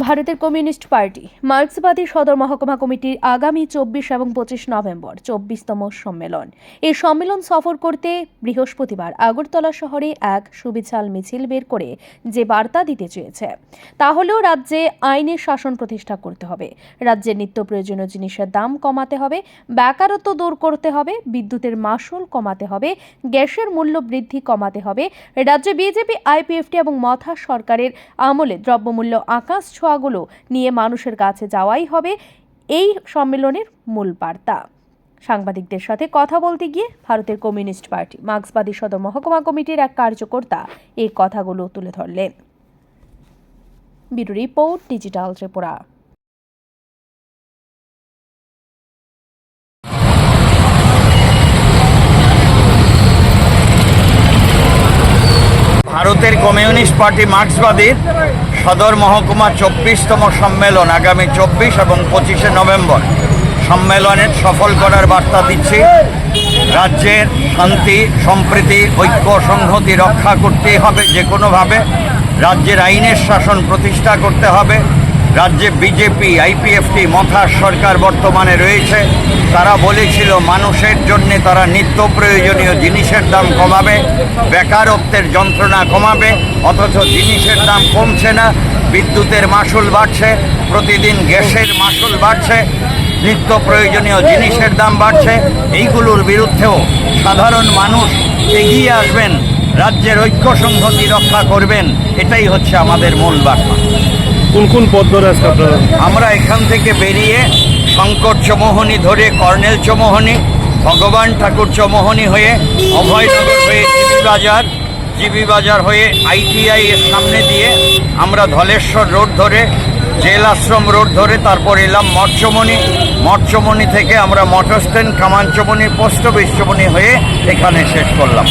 ভারতের communist party, মার্ক্সবাদী সদর মহকুমা কমিটির আগামী চব্বিশ এবং পঁচিশ নভেম্বর চব্বিশতম সম্মেলন। এই সম্মেলন সফর করতে বৃহস্পতিবার আগরতলা শহরে এক সুবিচাল মিছিল বের করে যে বার্তা দিতে চেয়েছে, তা হলেও রাজ্যে আইনের শাসন প্রতিষ্ঠা করতে হবে। রাজ্যের নিত্য প্রয়োজনীয় জিনিসের দাম কমাতে হবে, বেকারত্ব দূর করতে হবে, বিদ্যুতের মাসুল কমাতে হবে, গ্যাসের মূল্য বৃদ্ধি কমাতে হবে। রাজ্যে বিজেপি, আইপিএফটি এবং মথা সরকারের আমলে দ্রব্যমূল্য আকাশ ছোঁয়াগুলো নিয়ে মানুষের কাছে যাওয়াই হবে এই সম্মেলনের মূল বার্তা। সাংবাদিকদের সাথে কথা বলতে গিয়ে ভারতের কমিউনিস্ট পার্টি, মার্ক্সবাদী সদর মহকুমা কমিটির এক কার্যকর্তা এই কথাগুলো তুলে ধরলেন। Bureau report, digital Tripura. ভারতের কমিউনিস্ট পার্টি মার্ক্সবাদীর সদর মহকুমা চব্বিশতম সম্মেলন আগামী চব্বিশ এবং পঁচিশে নভেম্বর। সম্মেলনের সফল করার বার্তা দিচ্ছি রাজ্যের শান্তি, সম্প্রীতি, ঐক্য, সংহতি রক্ষা করতেই হবে যে কোনোভাবে রাজ্যের আইনের শাসন প্রতিষ্ঠা করতে হবে। রাজ্যে বিজেপি আইপিএফটি মথার সরকার বর্তমানে রয়েছে। তারা বলেছিল, মানুষের জন্যে তারা নিত্য প্রয়োজনীয় জিনিসের দাম কমাবে, বেকারত্বের যন্ত্রণা কমাবে, অথচ জিনিসের দাম কমছে না, বিদ্যুতের মাসুল বাড়ছে, প্রতিদিন গ্যাসের মাসুল বাড়ছে, নিত্য প্রয়োজনীয় জিনিসের দাম বাড়ছে। এইগুলোর বিরুদ্ধেও সাধারণ মানুষ এগিয়ে আসবেন, রাজ্যের ঐক্য সংহতি রক্ষা করবেন, এটাই হচ্ছে আমাদের মূল বার্তা। কোন কোন পথ ধরে আজকে আপনারা? আমরা এখান থেকে বেরিয়ে শঙ্কর চমোহনী ধরে, কর্নেল চমোহনী, ভগবান ঠাকুর চমোহনী হয়ে অভয়নগর হয়ে জিবি বাজার জিবি বাজার হয়ে আইটিআই এর সামনে দিয়ে আমরা ধলেশ্বর রোড ধরে জেল আশ্রম রোড ধরে, তারপর এলাম মঠচমণি মঠচমণি থেকে আমরা মটর স্ট্যান্ড কামানচমণি পোস্ট চমণি হয়ে এখানে শেষ করলাম।